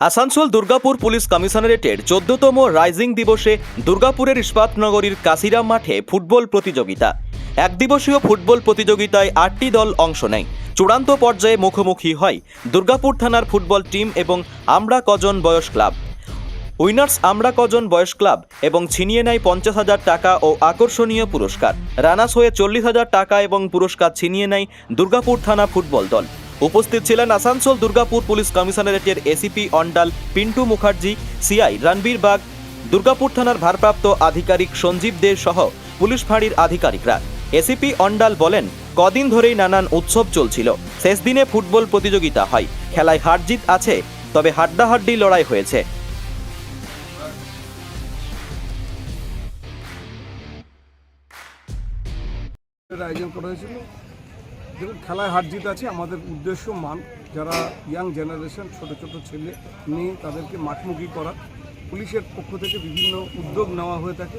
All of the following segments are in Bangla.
Asansol Durgapur police কমিশনারেটের চোদ্দতম রাইজিং দিবসে দুর্গাপুরের ইস্পাতনগরীর কাশিরাম মাঠে ফুটবল প্রতিযোগিতা। এক দিবসীয় ফুটবল প্রতিযোগিতায় আটটি দল অংশ নেয়। চূড়ান্ত পর্যায়ে মুখোমুখি হয় দুর্গাপুর থানার ফুটবল টিম এবং আমরা কজন বয়স ক্লাব। উইনার্স আমরা কজন বয়স ক্লাব এবং ছিনিয়ে নেয় পঞ্চাশ হাজার টাকা ও আকর্ষণীয় পুরস্কার। রানাস হয়ে চল্লিশ হাজার টাকা এবং পুরস্কার ছিনিয়ে নেয় দুর্গাপুর থানা ফুটবল দল। উপস্থিত ছিলেন আসানসোল দুর্গাপুর পুলিশ কমিশনারেটের এসিপি অন্ডাল, পিন্টু মুখার্জি, সিআই রণবীর বাগ, দুর্গাপুর থানার ভারপ্রাপ্ত আধিকারিক সঞ্জীব দে সহ পুলিশ ফাঁড়ির আধিকারিকরা। এসিপি অন্ডাল বলেন, কদিন ধরেই নানান উৎসব চলছিল। শেষ দিনে ফুটবল প্রতিযোগিতা হয়। খেলায় হারজিত আছে, তবে হাড্ডাহাড্ডি লড়াই হয়েছে। আয়োজন করা হয়েছিল। দেখুন খেলায় হার জিত আছে আমাদের উদ্দেশ্য মান। যারা ইয়াং জেনারেশন ছোট ছোট ছেলে মেয়ে তাদেরকে মাঠমুখী করা। পুলিশের পক্ষ থেকে বিভিন্ন উদ্যোগ নেওয়া হয়ে থাকে।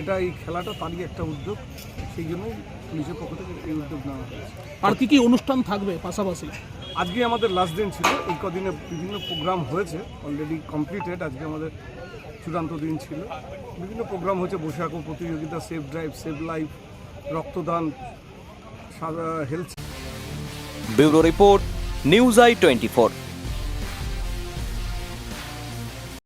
এটা এই খেলাটা তারই একটা উদ্যোগ। সেই জন্যই পুলিশের পক্ষ থেকে এই উদ্যোগ নেওয়া হয়েছে। আর কি কি অনুষ্ঠান থাকবে পাশাপাশি? আজকে আমাদের লাস্ট দিন ছিল। এই কদিনে বিভিন্ন প্রোগ্রাম হয়েছে অলরেডি কমপ্লিটেড আজকে আমাদের চূড়ান্ত দিন ছিল। বিভিন্ন প্রোগ্রাম হয়েছে বৈশাখ প্রতিযোগিতা সেফ ড্রাইভ সেভ লাইফ রক্তদান health bureau report news I twenty